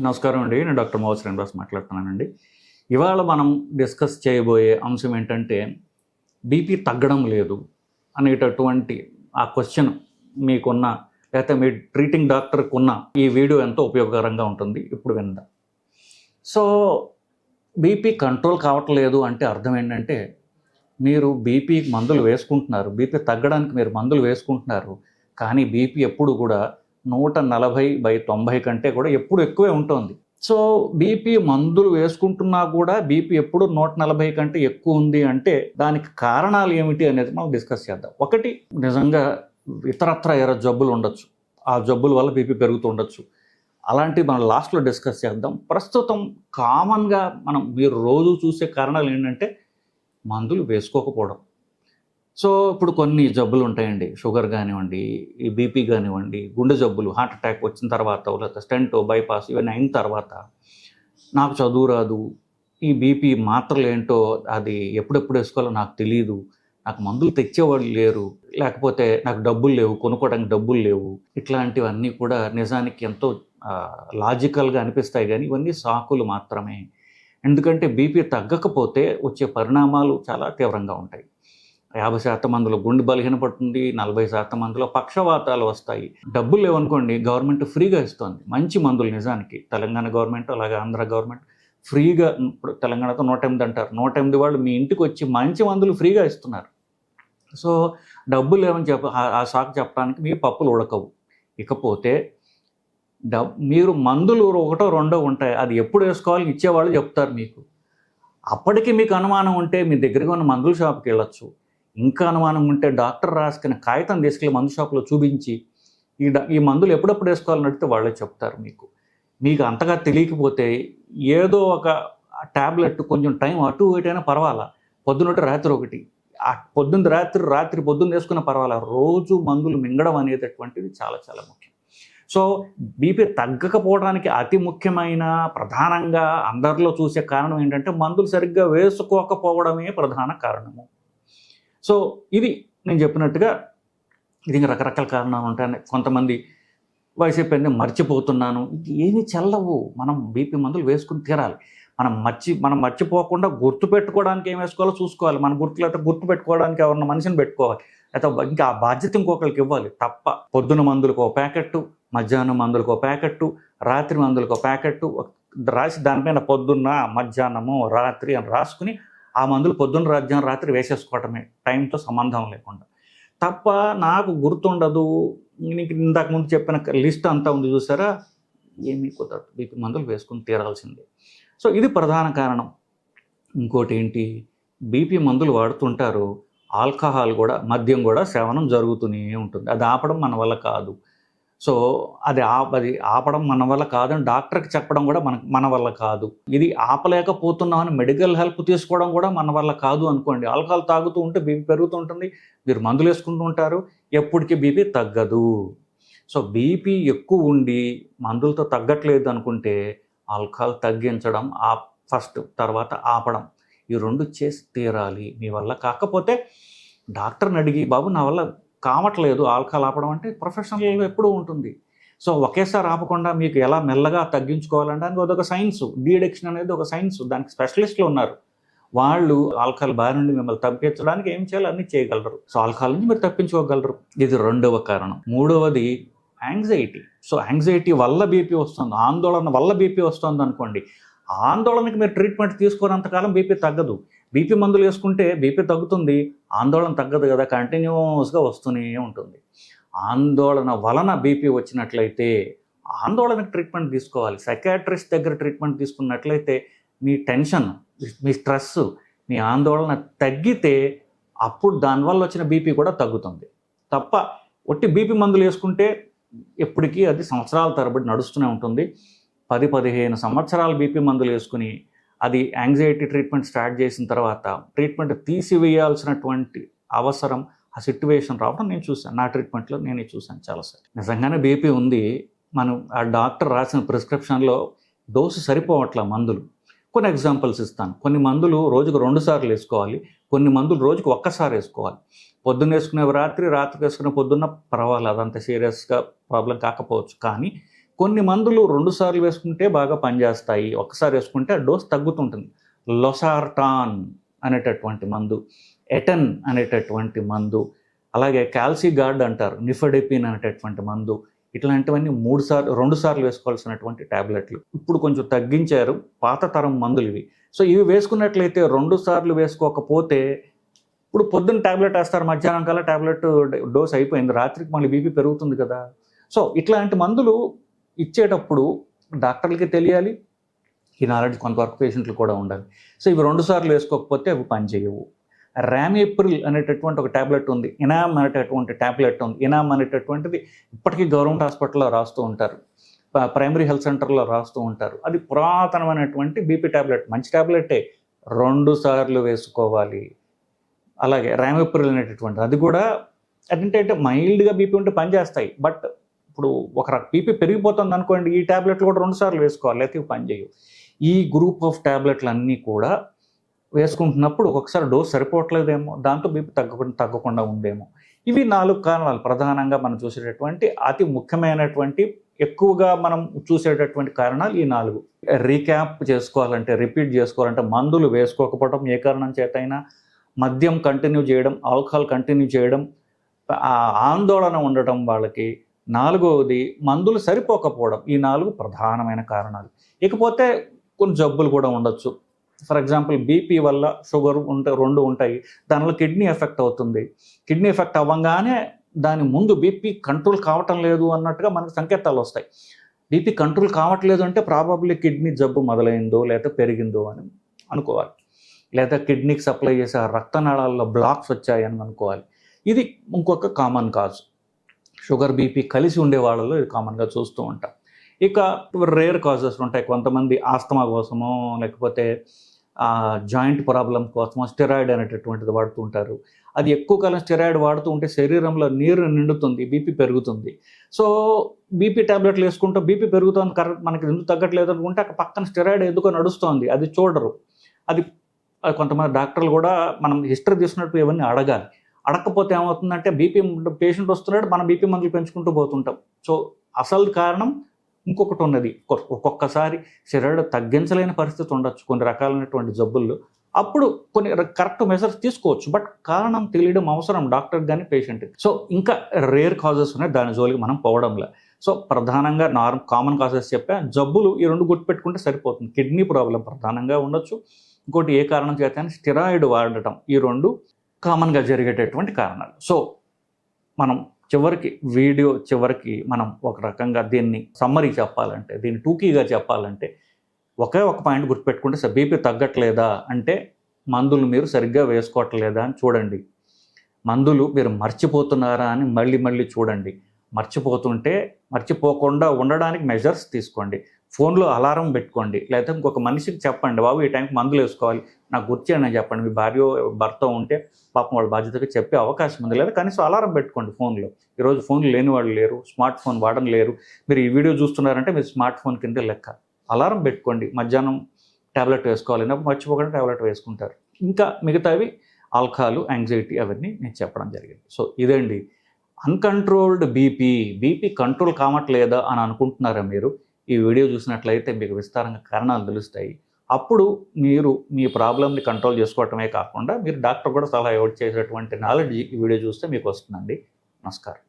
నమస్కారం అండి. నేను డాక్టర్ మోహన్ శ్రీనివాస్ మాట్లాడుతున్నానండి. ఇవాళ మనం డిస్కస్ చేయబోయే అంశం ఏంటంటే బీపీ తగ్గడం లేదు అనేటటువంటి ఆ క్వశ్చన్ మీకున్న లేకపోతే మీ ట్రీటింగ్ డాక్టర్కి ఉన్న ఈ వీడియో ఎంతో ఉపయోగకరంగా ఉంటుంది. ఇప్పుడు విందాం. సో బీపీ కంట్రోల్ కావట్లేదు అంటే అర్థం ఏంటంటే మీరు బీపీ మందులు వేసుకుంటున్నారు. బీపీ తగ్గడానికి మీరు మందులు వేసుకుంటున్నారు. కానీ బీపీ ఎప్పుడు కూడా నూట నలభై బై తొంభై కంటే కూడా ఎప్పుడు ఎక్కువే ఉంటుంది. సో బీపీ మందులు వేసుకుంటున్నా కూడా బీపీ ఎప్పుడు నూట నలభై కంటే ఎక్కువ ఉంది అంటే దానికి కారణాలు ఏమిటి అనేది మనం డిస్కస్ చేద్దాం. ఒకటి నిజంగా ఇతరత్ర ఎర జబ్బులు ఉండొచ్చు. ఆ జబ్బుల వల్ల బీపీ పెరుగుతూ ఉండొచ్చు. అలాంటివి మనం లాస్ట్లో డిస్కస్ చేద్దాం. ప్రస్తుతం కామన్గా మనం మీరు రోజు చూసే కారణాలు ఏంటంటే మందులు వేసుకోకపోవడం. సో ఇప్పుడు కొన్ని జబ్బులు ఉంటాయండి. షుగర్ కానివ్వండి ఈ బీపీ కానివ్వండి గుండె జబ్బులు హార్ట్ అటాక్ వచ్చిన తర్వాత లేకపోతే స్టెంట్ బైపాస్ ఇవన్నీ అయిన తర్వాత నాకు చదువు రాదు. ఈ బీపీ మాత్రలు ఏంటో అది ఎప్పుడెప్పుడు వేసుకోవాలో నాకు తెలియదు నాకు మందులు తెచ్చేవాళ్ళు లేరు. లేకపోతే నాకు డబ్బులు లేవు కొనుక్కోవడానికి డబ్బులు లేవు. ఇట్లాంటివన్నీ కూడా నిజానికి ఎంతో లాజికల్గా అనిపిస్తాయి కానీ ఇవన్నీ సాకులు మాత్రమే. ఎందుకంటే బీపీ తగ్గకపోతే వచ్చే పరిణామాలు చాలా తీవ్రంగా ఉంటాయి. యాభై శాతం మందిలో గుండె బలహీనపడుతుంది నలభై శాతం మందిలో పక్షవాతాలు వస్తాయి. డబ్బులు లేవనుకోండి గవర్నమెంట్ ఫ్రీగా ఇస్తుంది. మంచి మందులు నిజానికి. తెలంగాణ గవర్నమెంట్ అలాగే ఆంధ్ర గవర్నమెంట్ ఫ్రీగా ఇప్పుడు తెలంగాణతో నూట ఎనిమిది అంటారు. నూట ఎనిమిది వాళ్ళు మీ ఇంటికి వచ్చి మంచి మందులు ఫ్రీగా ఇస్తున్నారు. సో డబ్బులు లేవని చెప్ప ఆ- సాకు చెప్పడానికి మీ పప్పులు ఉడకవు. ఇకపోతే డబ్ మీరు మందులు ఒకటో రెండో ఉంటాయి. అది ఎప్పుడు వేసుకోవాలి ఇచ్చేవాళ్ళు చెప్తారు మీకు. అప్పటికి మీకు అనుమానం ఉంటే మీ దగ్గరగా ఉన్న మందుల షాప్కి వెళ్ళొచ్చు. ఇంకా అనుమానం ఉంటే డాక్టర్ రాసుకున్న కాగితం తీసుకెళ్ళి మందు షాప్లో చూపించి ఈ ఈ మందులు ఎప్పుడప్పుడు వేసుకోవాలని అడిగితే వాళ్ళే చెప్తారు మీకు. మీకు అంతగా తెలియకపోతే ఏదో ఒక ట్యాబ్లెట్ కొంచెం టైం అటు ఇటైనా పర్వాలా? పొద్దునొకటి రాత్రి ఒకటి. ఆ పొద్దున్న రాత్రి రాత్రి పొద్దున్న వేసుకున్న పర్వాలా? రోజు మందులు మింగడం అనేటటువంటిది చాలా చాలా ముఖ్యం. సో బీపీ తగ్గకపోవడానికి అతి ముఖ్యమైన ప్రధానంగా అందరిలో చూసే కారణం ఏంటంటే మందులు సరిగ్గా వేసుకోకపోవడమే ప్రధాన కారణము. సో ఇది నేను చెప్పినట్టుగా ఇది ఇంకా రకరకాల కారణాలు ఉంటాయి. కొంతమంది వైసీపీ అయిపోయింది మర్చిపోతున్నాను. ఇది ఏమీ చల్లవు. మనం బీపీ మందులు వేసుకుని తీరాలి. మనం మర్చి మనం మర్చిపోకుండా గుర్తు పెట్టుకోవడానికి ఏం వేసుకోవాలో చూసుకోవాలి. మన గుర్తులు లేకపోతే గుర్తు పెట్టుకోవడానికి ఎవరన్నా మనిషిని పెట్టుకోవాలి. అయితే ఇంకా ఆ బాధ్యత ఇంకొకరికి ఇవ్వాలి తప్ప పొద్దున మందులకు ఒక ప్యాకెట్టు మధ్యాహ్నం మందులకు ఒక ప్యాకెట్టు రాత్రి మందులకు ఒక ప్యాకెట్టు రాసి దానిపైన పొద్దున్న మధ్యాహ్నము రాత్రి అని రాసుకుని ఆ మందులు పొద్దున్న రాజ్యం రాత్రి వేసేసుకోవటమే. టైంతో సంబంధం లేకుండా. తప్ప నాకు గుర్తుండదు. నీకు ఇందాక ముందు చెప్పిన లిస్ట్ అంతా ఉంది చూసారా? ఏమీ కుదరదు. బీపీ మందులు వేసుకుని తీరాల్సిందే. సో ఇది ప్రధాన కారణం. ఇంకోటి ఏంటి? బీపీ మందులు వాడుతుంటారు. ఆల్కహాల్ కూడా మద్యం కూడా సేవనం జరుగుతూనే ఉంటుంది. అది ఆపడం మన వల్ల కాదు. సో అది ఆప అది ఆపడం మన వల్ల కాదని డాక్టర్కి చెప్పడం కూడా మన మన వల్ల కాదు. ఇది ఆపలేకపోతున్నామని మెడికల్ హెల్ప్ తీసుకోవడం కూడా మన వల్ల కాదు అనుకోండి. ఆల్కహాల్ తాగుతూ ఉంటే బీపీ పెరుగుతూ ఉంటుంది. మీరు మందులు వేసుకుంటూ ఉంటారు. ఎప్పటికీ బీపీ తగ్గదు. సో బీపీ ఎక్కువ ఉండి మందులతో తగ్గట్లేదు అనుకుంటే ఆల్కహాల్ తగ్గించడం ఆ ఫస్ట్ తర్వాత ఆపడం ఈ రెండు చేసి తీరాలి. మీ వల్ల కాకపోతే డాక్టర్ని అడిగి బాబు నా వల్ల కావట్లేదు ఆల్కహాల్ ఆపడం అంటే ప్రొఫెషనల్ ఎప్పుడూ ఉంటుంది. సో ఒకేసారి ఆపకుండా మీకు ఎలా మెల్లగా తగ్గించుకోవాలంటే దానికి అదొక సైన్స్. డీడెక్షన్ అనేది ఒక సైన్స్. దానికి స్పెషలిస్టులు ఉన్నారు. వాళ్ళు ఆల్కహాల్ బారి నుండి మిమ్మల్ని తప్పించడానికి ఏం చేయాలో అన్నీ చేయగలరు. సో ఆల్కహాల్ నుంచి మీరు తప్పించుకోగలరు. ఇది రెండవ కారణం. మూడవది యాంగ్జైటీ. సో యాంగ్జైటీ వల్ల బీపీ వస్తుంది. ఆందోళన వల్ల బీపీ వస్తుంది అనుకోండి. ఆందోళనకి మీరు ట్రీట్మెంట్ తీసుకున్నంతకాలం బీపీ తగ్గదు. బీపీ మందులు వేసుకుంటే బీపీ తగ్గుతుంది ఆందోళన తగ్గదు కదా కంటిన్యూస్గా వస్తూనే ఉంటుంది. ఆందోళన వలన బీపీ వచ్చినట్లయితే ఆందోళనకు ట్రీట్మెంట్ తీసుకోవాలి. సైకాట్రిస్ట్ దగ్గర ట్రీట్మెంట్ తీసుకున్నట్లయితే మీ టెన్షన్ మీ స్ట్రెస్ మీ ఆందోళన తగ్గితే అప్పుడు దానివల్ల వచ్చిన బీపీ కూడా తగ్గుతుంది. తప్ప ఒట్టి బీపీ మందులు వేసుకుంటే ఎప్పటికీ అది సంవత్సరాల తరబడి నడుస్తూనే ఉంటుంది. పది పదిహేను సంవత్సరాలు బీపీ మందులు వేసుకుని అది యాంగ్జైటీ ట్రీట్మెంట్ స్టార్ట్ చేసిన తర్వాత ట్రీట్మెంట్ తీసివేయాల్సినటువంటి అవసరం ఆ సిట్యువేషన్ రావడం నేను చూశాను. నా ట్రీట్మెంట్లో నేనే చూశాను చాలాసార్లు. నిజంగానే బీపీ ఉంది. మనం ఆ డాక్టర్ రాసిన ప్రిస్క్రిప్షన్లో డోసు సరిపోవట్ల మందులు. కొన్ని ఎగ్జాంపుల్స్ ఇస్తాను. కొన్ని మందులు రోజుకు రెండు సార్లు వేసుకోవాలి. కొన్ని మందులు రోజుకు ఒక్కసారి వేసుకోవాలి. పొద్దున్న వేసుకునే రాత్రి రాత్రి వేసుకునే పొద్దున్న పర్వాలేదు. అంత సీరియస్గా ప్రాబ్లం కాకపోవచ్చు. కానీ కొన్ని మందులు రెండు సార్లు వేసుకుంటే బాగా పనిచేస్తాయి. ఒక్కసారి వేసుకుంటే ఆ డోస్ తగ్గుతుంటుంది. లొసార్టాన్ అనేటటువంటి మందు ఎటన్ అనేటటువంటి మందు అలాగే కాల్సీ గార్డ్ అంటారు నిఫడెపిన్ అనేటటువంటి మందు ఇట్లాంటివన్నీ మూడు సార్లు రెండు సార్లు వేసుకోవాల్సినటువంటి ట్యాబ్లెట్లు ఇప్పుడు కొంచెం తగ్గించారు పాత తరం మందులు ఇవి. సో ఇవి వేసుకున్నట్లయితే రెండు సార్లు వేసుకోకపోతే ఇప్పుడు పొద్దున్న ట్యాబ్లెట్ వేస్తారు మధ్యాహ్నం కల్లా ట్యాబ్లెట్ డోస్ అయిపోయింది రాత్రికి మళ్ళీ బీపీ పెరుగుతుంది కదా. సో ఇట్లాంటి మందులు ఇచ్చేటప్పుడు డాక్టర్లకి తెలియాలి ఈ నాలెడ్జ్ కొంతవరకు పేషెంట్లు కూడా ఉండాలి. సో ఇవి రెండు సార్లు వేసుకోకపోతే అవి పనిచేయవు ర్యామేప్రిల్ అనేటటువంటి ఒక ట్యాబ్లెట్ ఉంది. ఇనామ్ అనేటటువంటి ట్యాబ్లెట్ ఉంది. ఇనామ్ అనేటటువంటిది ఇప్పటికీ గవర్నమెంట్ హాస్పిటల్లో రాస్తూ ఉంటారు. ప్రైమరీ హెల్త్ సెంటర్లో రాస్తూ ఉంటారు. అది పురాతనమైనటువంటి బీపీ ట్యాబ్లెట్ మంచి ట్యాబ్లెటే రెండు సార్లు వేసుకోవాలి. అలాగే ర్యామేప్రిల్ అనేటటువంటి అది కూడా అదేంటంటే మైల్డ్గా బీపీ ఉంటే పనిచేస్తాయి బట్ ఇప్పుడు ఒక బీపీ పెరిగిపోతుంది అనుకోండి ఈ ట్యాబ్లెట్లు కూడా రెండుసార్లు వేసుకోవాలి లేకపోతే ఇవి పనిచేయవు ఈ గ్రూప్ ఆఫ్ ట్యాబ్లెట్లు అన్నీ కూడా వేసుకుంటున్నప్పుడు ఒక్కొక్కసారి డోస్ సరిపోవట్లేదేమో దాంతో బీపీ తగ్గకుండా తగ్గకుండా ఉందేమో. ఇవి నాలుగు కారణాలు. ప్రధానంగా మనం చూసేటటువంటి అతి ముఖ్యమైనటువంటి ఎక్కువగా మనం చూసేటటువంటి కారణాలు ఈ నాలుగు. రీక్యాప్ చేసుకోవాలంటే రిపీట్ చేసుకోవాలంటే మందులు వేసుకోకపోవడం ఏ కారణం చేతైనా మద్యం కంటిన్యూ చేయడం ఆల్కహాల్ కంటిన్యూ చేయడం ఆందోళన ఉండటం వాళ్ళకి నాలుగవది మందులు సరిపోకపోవడం. ఈ నాలుగు ప్రధానమైన కారణాలు. ఇకపోతే కొన్ని జబ్బులు కూడా ఉండొచ్చు. ఫర్ ఎగ్జాంపుల్ బీపీ వల్ల షుగర్ ఉంటే రెండు ఉంటాయి. దానిలో కిడ్నీ ఎఫెక్ట్ అవుతుంది. కిడ్నీ ఎఫెక్ట్ అవ్వగానే దాని ముందు బీపీ కంట్రోల్ కావటం లేదు అన్నట్టుగా మనకు సంకేతాలు వస్తాయి. బీపీ కంట్రోల్ కావట్లేదు అంటే ప్రాబబ్లీ కిడ్నీ జబ్బు మొదలైందో లేదా పెరిగిందో అని అనుకోవాలి. లేదా కిడ్నీకి సప్లై చేసే ఆ రక్తనాళాల్లో బ్లాక్స్ వచ్చాయని అనుకోవాలి. ఇది ఇంకొక కామన్ కాజ్. షుగర్ బీపీ కలిసి ఉండే వాళ్ళలో ఇది కామన్గా చూస్తూ ఉంటాం. ఇక రేర్ కాజెస్ ఉంటాయి. కొంతమంది ఆస్తమా కోసమో లేకపోతే జాయింట్ ప్రాబ్లం కోసమో స్టెరాయిడ్ అనేటటువంటిది వాడుతూ ఉంటారు. అది ఎక్కువ కాలం స్టెరాయిడ్ వాడుతూ ఉంటే శరీరంలో నీరు నిండుతుంది బీపీ పెరుగుతుంది. సో బీపీ టాబ్లెట్లు వేసుకుంటే బీపీ పెరుగుతుంది కరెక్ట్ మనకి ఎందుకు తగ్గట్లేదు అనుకుంటే అక్కడ పక్కన స్టెరాయిడ్ ఎందుకో నడుస్తోంది అది చూడరు. అది అది కొంతమంది డాక్టర్లు కూడా మనం హిస్టరీ తీసుకున్నట్టు ఇవన్నీ అడగాలి. అడగకపోతే ఏమవుతుందంటే బీపీ పేషెంట్ వస్తున్నాడు మనం బీపీ మందులు పెంచుకుంటూ పోతుంటాం. సో అసలు కారణం ఇంకొకటి ఉన్నది. ఒక్కొక్కసారి శరీరం తగ్గించలేని పరిస్థితి ఉండొచ్చు కొన్ని రకాలైనటువంటి జబ్బుల్లో. అప్పుడు కొన్ని కరెక్ట్ మెజర్స్ తీసుకోవచ్చు. బట్ కారణం తెలియడం అవసరం డాక్టర్ కానీ పేషెంట్ సో ఇంకా రేర్ కాజెస్ ఉన్నాయి. దాని జోలికి మనం పోవడంలే. సో ప్రధానంగా నార్మ్ కామన్ కాజెస్ చెప్పా. జబ్బులు ఈ రెండు గుర్తుపెట్టుకుంటే సరిపోతుంది. కిడ్నీ ప్రాబ్లం ప్రధానంగా ఉండొచ్చు. ఇంకోటి ఏ కారణం చేత స్టిరాయిడ్ వాడటం. ఈ రెండు కామన్గా జరిగేటటువంటి కారణాలు. సో మనం చివరికి వీడియో చివరికి మనం ఒక రకంగా దీన్ని సమ్మరీ చెప్పాలంటే దీన్ని టూకీగా చెప్పాలంటే ఒకే ఒక పాయింట్ గుర్తుపెట్టుకుంటే సార్ బీపీ తగ్గట్లేదా అంటే మందులు మీరు సరిగ్గా వేసుకోవట్లేదా అని చూడండి. మందులు మీరు మర్చిపోతున్నారా అని మళ్ళీ మళ్ళీ చూడండి. మర్చిపోతుంటే మర్చిపోకుండా ఉండడానికి మెజర్స్ తీసుకోండి. ఫోన్లో అలారం పెట్టుకోండి. లేకపోతే ఇంకొక మనిషికి చెప్పండి బాబు ఈ టైంకి మందులు వేసుకోవాలి. నాకు గుర్తియని చెప్పండి. మీ భార్య భర్త ఉంటే పాపం వాళ్ళ బాధ్యతగా చెప్పే అవకాశం ఉంది. లేదా కనీసం అలారం పెట్టుకోండి ఫోన్లో. ఈరోజు ఫోన్లు లేని వాళ్ళు లేరు స్మార్ట్ ఫోన్ వాడడం లేరు. మీరు ఈ వీడియో చూస్తున్నారంటే మీరు స్మార్ట్ ఫోన్ కింద లెక్క. అలారం పెట్టుకోండి. మధ్యాహ్నం ట్యాబ్లెట్ వేసుకోవాలి. అన్నప్పుడు మర్చిపోకుండా ట్యాబ్లెట్ వేసుకుంటారు. ఇంకా మిగతావి ఆల్కహాలు యాంగ్జైటీ అవన్నీ నేను చెప్పడం జరిగింది. సో ఇదండి. Uncontrolled BP. బీపీ కంట్రోల్ కావట్లేదా అని అనుకుంటున్నారా మీరు? ఈ వీడియో చూసినట్లయితే మీకు విస్తారంగా కారణాలు తెలుస్తాయి. అప్పుడు మీరు మీ ప్రాబ్లమ్ని కంట్రోల్ చేసుకోవటమే కాకుండా మీరు డాక్టర్ కూడా సలహా ఇవ్వ చేసేటువంటి నాలెడ్జ్ ఈ వీడియో చూస్తే మీకు వస్తుందండి. నమస్కారం.